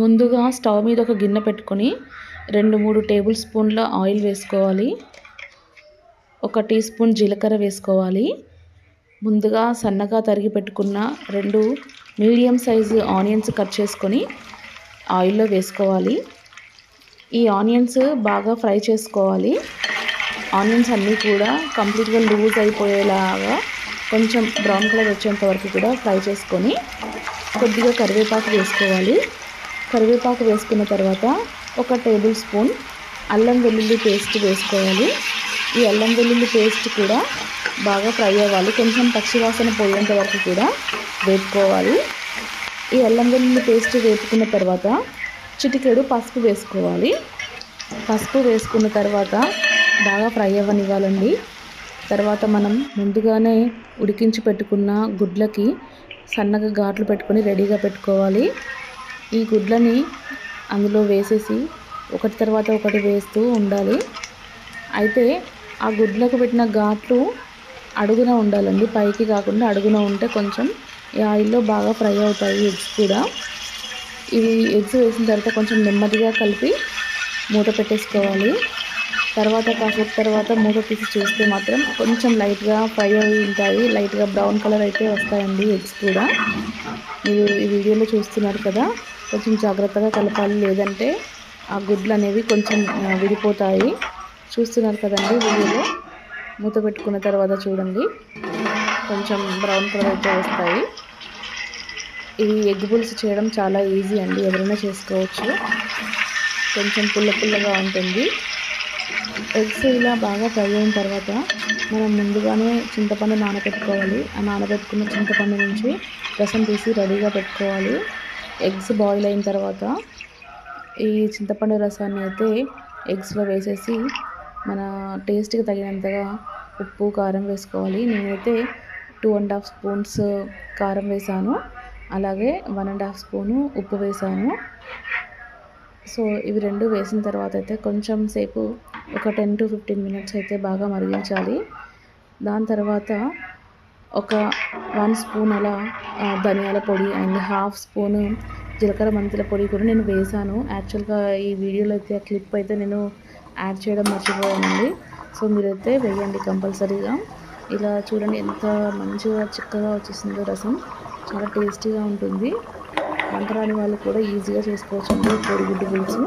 ముందుగా స్టవ్ మీద ఒక గిన్నె పెట్టుకొని రెండు మూడు టేబుల్ స్పూన్ల ఆయిల్ వేసుకోవాలి. ఒక టీ స్పూన్ జీలకర్ర వేసుకోవాలి. ముందుగా సన్నగా తరిగి పెట్టుకున్న రెండు మీడియం సైజు ఆనియన్స్ కట్ చేసుకొని ఆయిల్లో వేసుకోవాలి. ఈ ఆనియన్స్ బాగా ఫ్రై చేసుకోవాలి. ఆనియన్స్ అన్నీ కూడా కంప్లీట్గా లూజ్ అయిపోయేలాగా కొంచెం బ్రౌన్ కలర్ వచ్చేంత వరకు కూడా ఫ్రై చేసుకొని కొద్దిగా కరివేపాకు వేసుకోవాలి. కరివేపాకు వేసుకున్న తర్వాత ఒక టేబుల్ స్పూన్ అల్లం వెల్లుల్లి పేస్ట్ వేసుకోవాలి. ఈ అల్లం వెల్లుల్లి పేస్ట్ కూడా బాగా ఫ్రై అవ్వాలి. కొంచెం పచ్చివాసన పోయేంత వరకు కూడా వేపుకోవాలి. ఈ అల్లం వెల్లుల్లి పేస్ట్ వేపుకున్న తర్వాత చిటికెడు పసుపు వేసుకోవాలి. పసుపు వేసుకున్న తర్వాత బాగా ఫ్రై అవ్వనివ్వాలండి. తర్వాత మనం ముందుగానే ఉడికించి పెట్టుకున్న గుడ్లకి సన్నగా ఘాట్లు పెట్టుకొని రెడీగా పెట్టుకోవాలి. ఈ గుడ్లని అందులో వేసేసి ఒకటి తర్వాత ఒకటి వేస్తూ ఉండాలి. అయితే ఆ గుడ్లకు పెట్టిన ఘాట్లు అడుగున ఉండాలండి. పైకి కాకుండా అడుగున ఉంటే కొంచెం ఈ ఆయిల్లో బాగా ఫ్రై అవుతాయి ఎగ్స్ కూడా. ఇవి ఎగ్స్ వేసిన తర్వాత కొంచెం నెమ్మదిగా కలిపి మూత పెట్టేసుకోవాలి. తర్వాత కాసేపు తర్వాత మూత తీసి చూస్తే మాత్రం కొంచెం లైట్గా ఫ్రై అయి ఉంటాయి. లైట్గా బ్రౌన్ కలర్ అయితే వస్తాయండి ఎగ్స్ కూడా. మీరు ఈ వీడియోలో చూస్తున్నారు కదా కొంచెం జాగ్రత్తగా కలపాలి. లేదంటే ఆ గుడ్లు అనేవి కొంచెం విడిపోతాయి. చూస్తున్నారు కదండి వీడియోలో? మూత పెట్టుకున్న తర్వాత చూడండి. కొంచెం బ్రౌన్ కలర్ అయితే వస్తాయి. ఇవి ఎగ్ పులుసు చేయడం చాలా ఈజీ అండి. ఎవరైనా చేసుకోవచ్చు. కొంచెం పుల్ల పుల్లగా ఉంటుంది. ఎగ్స్ ఇలా బాగా ఫ్రై అయిన తర్వాత మనం ముందుగానే చింతపండు నానబెట్టుకోవాలి. ఆ నానబెట్టుకున్న చింతపండు నుంచి రసం తీసి రెడీగా పెట్టుకోవాలి. ఎగ్స్ బాయిల్ అయిన తర్వాత ఈ చింతపండు రసాన్ని అయితే ఎగ్స్లో వేసేసి మన టేస్ట్కి తగినంతగా ఉప్పు కారం వేసుకోవాలి. నేనైతే టూ అండ్ హాఫ్ స్పూన్స్ కారం వేసాను. అలాగే వన్ అండ్ హాఫ్ స్పూను ఉప్పు వేసాను. సో ఇవి రెండు వేసిన తర్వాత అయితే కొంచెం సేపు ఒక టెన్ టు ఫిఫ్టీన్ మినిట్స్ అయితే బాగా మరిగించాలి. దాని తర్వాత ఒక వన్ స్పూన్ అలా ధనియాల పొడి అండ్ హాఫ్ స్పూను జీలకర్ర మెంతుల పొడి కూడా నేను వేసాను. యాక్చువల్గా ఈ వీడియోలో అయితే క్లిప్ అయితే నేను యాడ్ చేయడం మర్చిపోయానండి. సో మీరైతే వేయండి కంపల్సరీగా. ఇలా చూడండి ఎంత మంచిగా చిక్కగా వచ్చేసిందో రసం. చాలా టేస్టీగా ఉంటుంది. వంట రాని వాళ్ళు కూడా ఈజీగా చేసుకోవచ్చు అండి కోడిగుడ్డు పులుసు.